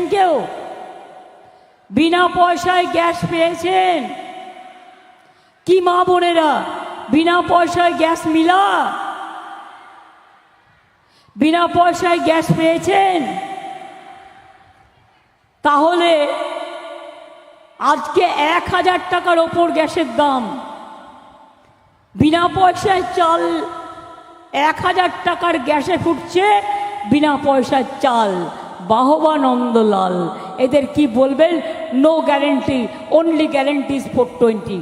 কেউ? বিনা পয়সায় গ্যাস পেয়েছেন? কি মা বোনেরা, বিনা পয়সায় গ্যাস মিলা? বিনা পয়সায় গ্যাস পেয়েছেন? তাহলে আজকে এক হাজার টাকার ওপর গ্যাসের দাম। বিনা পয়সায় চাল এক হাজার টাকার গ্যাসে ফুটছে, বিনা পয়সার চাল। বাহবা নন্দলাল এদের কি বলবেন? No guarantee only guarantees four twenty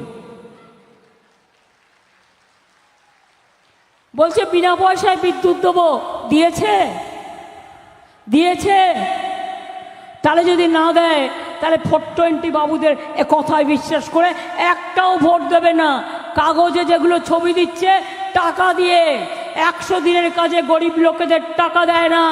বলছে, বিনা পয়সায় বিদ্যুৎ দেবো। দিয়েছে? দিয়েছে? তাহলে যদি না দেয়, তাহলে ফোর টোয়েন্টি বাবুদের এ কথায় বিশ্বাস করে একটাও ভোট দেবে না। কাগজে যেগুলো ছবি দিচ্ছে, টাকা দিয়ে। একশো দিনের কাজে গরিব লোকেদের টাকা দেয় না।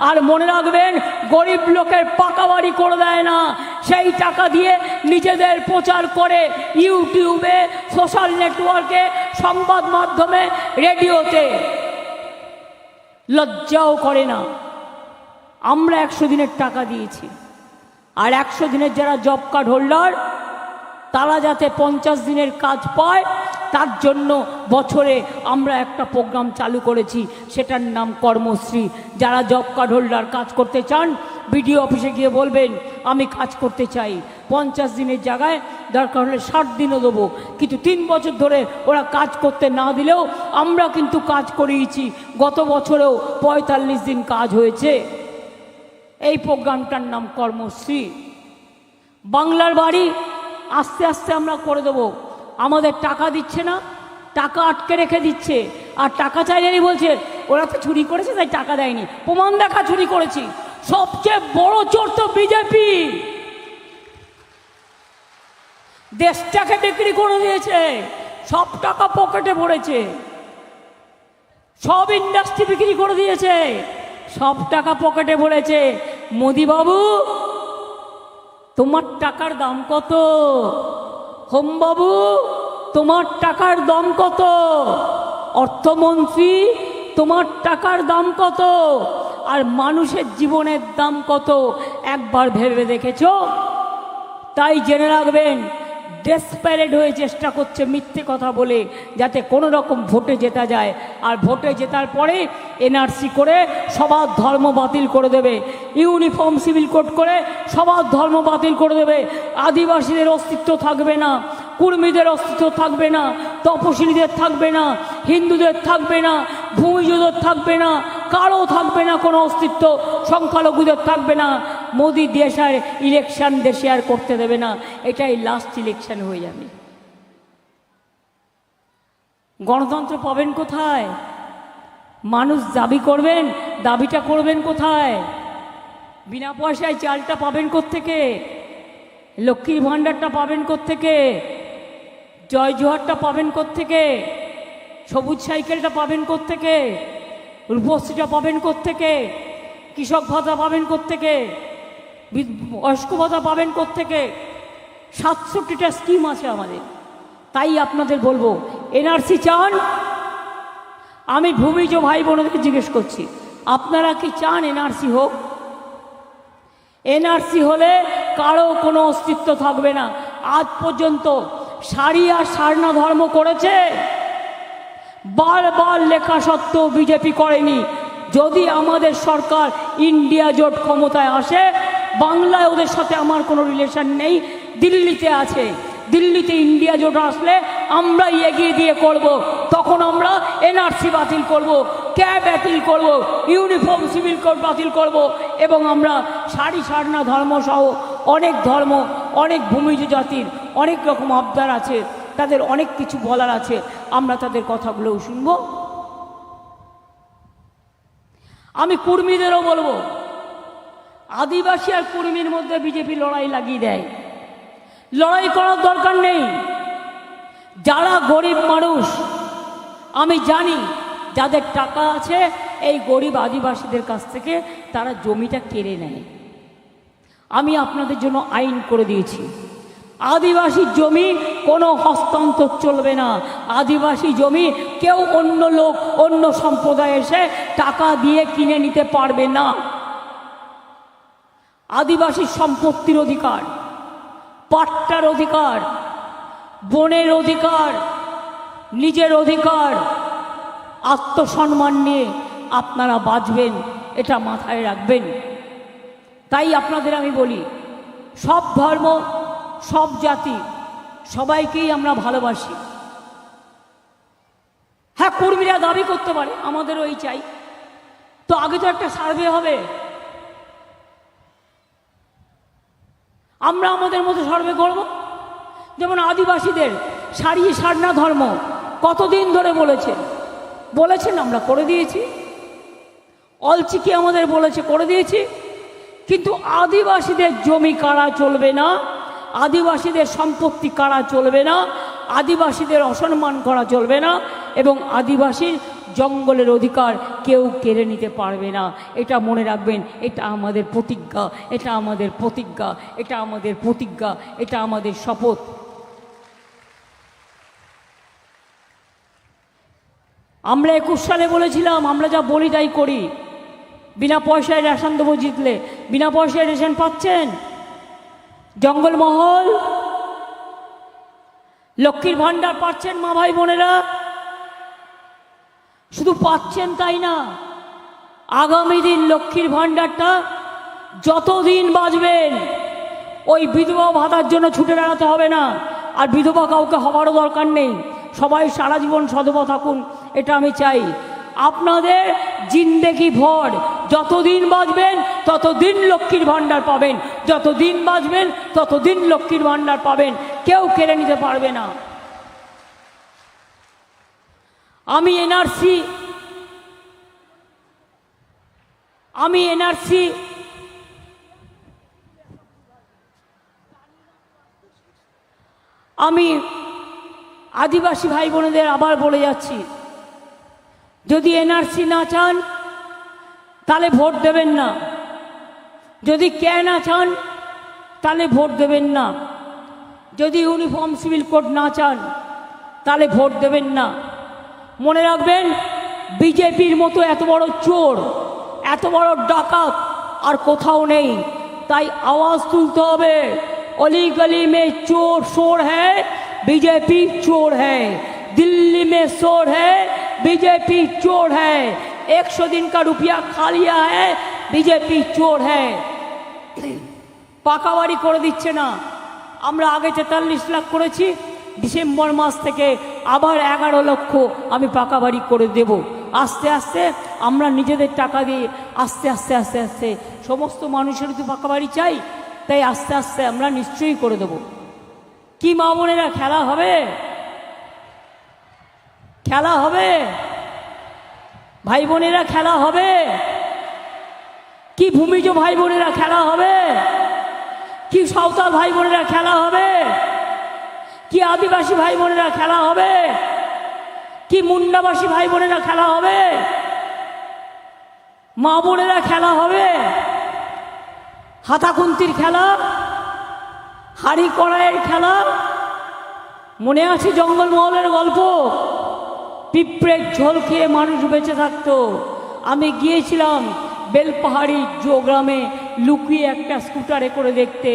আর মনে রাখবেন, গরিব লোকের পাকা বাড়ি করে দেয় না। সেই টাকা দিয়ে নিজেদের প্রচার করে ইউটিউবে, সোশ্যাল নেটওয়ার্কে, সংবাদ মাধ্যমে, রেডিওতে। লজ্জাও করে না। আমরা একশো দিনের টাকা দিয়েছি। আর একশো দিনের যারা জব কার্ড হোল্ডার, তারা যাতে পঞ্চাশ দিনের কাজ পায় তার জন্য বছরে আমরা একটা প্রোগ্রাম চালু করেছি, সেটার নাম কর্মশ্রী। যারা জব কার্ড হোল্ডার কাজ করতে চান বিডিও অফিসে গিয়ে বলবেন, আমি কাজ করতে চাই। পঞ্চাশ দিনের জায়গায় দরকার হলে ষাট দিনও দেবো। কিন্তু তিন বছর ধরে ওরা কাজ করতে না দিলেও আমরা কিন্তু কাজ করিয়েছি। গত বছরেও পঁয়তাল্লিশ দিন কাজ হয়েছে। এই প্রোগ্রামটার নাম কর্মশ্রী। বাংলার বাড়ি আস্তে আস্তে আমরা করে দেবো। আমাদের টাকা দিচ্ছে না, টাকা আটকে রেখে দিচ্ছে। আর টাকা চাইলেনি বলছে, ওরা তো চুরি করেছে, তাই টাকা দেয়নি। প্রমাণ দেখা চুরি করেছি। সবচেয়ে বড় চোর তো বিজেপি। দেশটাকে বিক্রি করে দিয়েছে, সব টাকা পকেটে ভরেছে। সব ইন্ডাস্ট্রি বিক্রি করে দিয়েছে, সব টাকা পকেটে ভরেছে। মোদিবাবু, তোমার টাকার দাম কত? হোমবাবু তোমার টাকার দাম কত? অর্থমন্ত্রী, তোমার টাকার দাম কত? আর মানুষের জীবনের দাম কত? একবার ভেবে দেখেছ? তাই জেনে রাখবেন ডেসপ্যারেড হয়ে চেষ্টা করছে মিথ্যে কথা বলে, যাতে কোনো রকম ভোটে জেতা যায়। আর ভোটে জেতার পরে এনআরসি করে সবার ধর্ম বাতিল করে দেবে। ইউনিফর্ম সিভিল কোড করে সবার ধর্ম বাতিল করে দেবে। আদিবাসীদের অস্তিত্ব থাকবে না। কুর্মীদের অস্তিত্ব থাকবে না তপশিলীদের থাকবে না, হিন্দুদের থাকবে না, ভূমিজদের থাকবে না, কারও থাকবে না কোনো অস্তিত্ব, সংখ্যালঘুদের থাকবে না। মোদি দেশ আর ইলেকশন দেশে আর করতে দেবে না, এটাই লাস্ট ইলেকশন হয়ে যাবে। গণতন্ত্র পাবেন কোথায়? মানুষ দাবি করবেন, দাবিটা করবেন কোথায়? বিনা পয়সায় চালটা পাবেন কোত্থেকে? লক্ষ্মীর ভাণ্ডারটা পাবেন কোত্থেকে? জয় জোহারটা পাবেন কোত্থেকে? সবুজ সাইকেলটা পাবেন কোত্থেকে? রূপশ্রীটা পাবেন কোত্থেকে? কৃষক ভাতা পাবেন কোত্থেকে? বয়স্ক ভাতা পাবেন কোত্থেকে? সাতষট্টিটা স্কিম আছে আমাদের। তাই আপনাদের বলব, এনআরসি চান? আমি ভূমিজ ভাই বোনদেরকে জিজ্ঞেস করছি, আপনারা কি চান এনআরসি হোক? এনআরসি হলে কারও কোনো অস্তিত্ব থাকবে না। আজ পর্যন্ত সারি আর সারনা ধর্ম করেছে। বারবার লেখা সত্ত্বেও বিজেপি করেনি। যদি আমাদের সরকার ইন্ডিয়া জোট ক্ষমতায় আসে, বাংলায় ওদের সাথে আমার কোনো রিলেশন নেই। দিল্লিতে আছে। দিল্লিতে ইন্ডিয়া জোট আসলে আমরা এগিয়ে দিয়ে করব। তখন আমরা এনআরসি বাতিল করব, ক্যাব বাতিল করব ইউনিফর্ম সিভিল কোড বাতিল করব এবং আমরা সারি সারনা ধর্মসহ অনেক ধর্ম অনেক ভূমিজ জাতির, অনেক রকম আবদার আছে, তাদের অনেক কিছু বলার আছে, আমরা তাদের কথাগুলোও শুনব। আমি কুর্মীদেরও বলব, আদিবাসী আর কুর্মীর মধ্যে বিজেপি লড়াই লাগিয়ে দেয়। লড়াই করার দরকার নেই। যারা গরিব মানুষ, আমি জানি যাদের টাকা আছে, এই গরিব আদিবাসীদের কাছ থেকে তারা জমিটা কেড়ে নেয়। আমি আপনাদের জন্য আইন করে দিয়েছি। আদিবাসী জমি কোনো হস্তান্তর চলবে না। আদিবাসী জমি কেউ অন্য লোক, অন্য সম্প্রদায় এসে টাকা দিয়ে কিনে নিতে পারবে না। আদিবাসী সম্পত্তির অধিকার, পাট্টার অধিকার, বনের অধিকার, নিজের অধিকার, আত্মসম্মান নিয়ে আপনারা বাঁচবেন, এটা মাথায় রাখবেন। তাই আপনাদের আমি বলি, সব ধর্ম, সব জাতি, সবাইকেই আমরা ভালোবাসি। হ্যাঁ কর্মীরা দাবি করতে পারে আমাদের ওই চাই। তো আগে তো একটা সার্ভে হবে। আমরা আমাদের মতো সার্ভে করব। যেমন আদিবাসীদের সারিয়ে সারনা ধর্ম কতদিন ধরে বলেছেন বলেছেন, আমরা করে দিয়েছি। অলচিকি আমাদের বলেছে, করে দিয়েছি। কিন্তু আদিবাসীদের জমি কারা চলবে না? আদিবাসীদের সম্পত্তি কারা চলবে না? আদিবাসীদের অসম্মান করা চলবে না? এবং আদিবাসীর জঙ্গলের অধিকার কেউ কেড়ে নিতে পারবে না। এটা মনে রাখবেন, এটা আমাদের প্রতিজ্ঞা, এটা আমাদের প্রতিজ্ঞা, এটা আমাদের প্রতিজ্ঞা, এটা আমাদের শপথ। আমরা একুশ সালে বলেছিলাম, আমরা যা বলি তাই করি। বিনা পয়সায় রেশন দেবো জিতলে। বিনা পয়সায় রেশন পাচ্ছেন? জঙ্গলমহল? লক্ষ্মীর ভাণ্ডার পাচ্ছেন মা ভাই বোনেরা? শুধু পাচ্ছেন তাই না, আগামী দিন লক্ষ্মীর ভাণ্ডারটা যতদিন বাঁচবেন, ওই বিধবা ভাতার জন্য ছুটে বেড়াতে হবে না। আর বিধবা কাউকে হবারও দরকার নেই। সবাই সারা জীবন সধবা থাকুন, এটা আমি চাই। আপনাদের জিন্দেগি ভর যতদিন বাঁচবেন, ততদিন লক্ষ্মীর ভাণ্ডার পাবেন। যতদিন বাঁচবেন, ততদিন লক্ষ্মীর ভাণ্ডার পাবেন। কেউ কেড়ে নিতে পারবে না। আমি এনআরসি আমি এনআরসি, আমি আদিবাসী ভাই বোনেদের আবার বলে যাচ্ছি, যদি এনআরসি না চান তাহলে ভোট দেবেন না। যদি ক্যান না চান, তাহলে ভোট দেবেন না। যদি ইউনিফর্ম সিভিল কোড না চান, তাহলে ভোট দেবেন না। মনে রাখবেন, বিজেপির মতো এত বড় চোর, এত বড় ডাকাত আর কোথাও নেই। তাই আওয়াজ তুলতে হবে, অলি গলি মে চোর শোর হ্যাঁ বিজেপি চোর হ্যাঁ দিল্লি মে শোর হ্যাঁ বিজেপি চোর হ্যাঁ एक सौ दिन का रुपया खा लिया है बीजेपी चोर है পাকা বাড়ি করে দিচ্ছে না আমরা আগে তেতাল্লিশ লাখ করেছি ডিসেম্বর মাস থেকে আবার এগারো লক্ষ আমি পাকা বাড়ি করে দেব আস্তে আস্তে আমরা নিজেদের টাকা দিয়ে আস্তে আস্তে আস্তে আস্তে সমস্ত মানুষের তো পাকা বাড়ি চাই তাই আস্তে আস্তে আমরা নিশ্চয়ই করে দেবো কি মা বোনেরা খেলা হবে খেলা হবে ভাই বোনেরা খেলা হবে? কি ভূমিজ ভাই বোনেরা খেলা হবে? কি সাঁওতাল ভাই বোনেরা খেলা হবে? কি আদিবাসী ভাই বোনেরা খেলা হবে? কি মুন্ডাবাসী ভাই বোনেরা খেলা হবে? মা বোনেরা খেলা হবে? হাতাখুন্তির খেলা? হাড়ি কড়াইয়ের খেলা? মনে আছে জঙ্গলমহলের গল্প? পিঁপড়ের ঝোল খেয়ে মানুষ বেঁচে থাকতো। আমি গিয়েছিলাম বেলপাহাড়ি জো গ্রামে লুকিয়ে একটা স্কুটারে করে দেখতে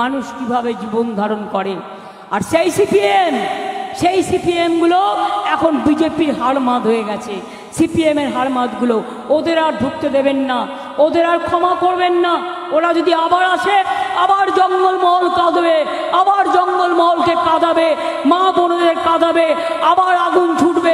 মানুষ কীভাবে জীবন ধারণ করে। আর সেই সিপিএম, সেই সিপিএমগুলো এখন বিজেপির হাড়মাদ হয়ে গেছে। সিপিএমের হাড়মাদগুলো ওদের আর ঢুকতে দেবেন না, ওদের আর ক্ষমা করবেন না। ওরা যদি আবার আসে, আবার জঙ্গলমহল কাঁদবে, আবার জঙ্গলমহলকে কাঁদাবে, মা বোনদের কাঁদাবে, আবার আগুন ছুটবে।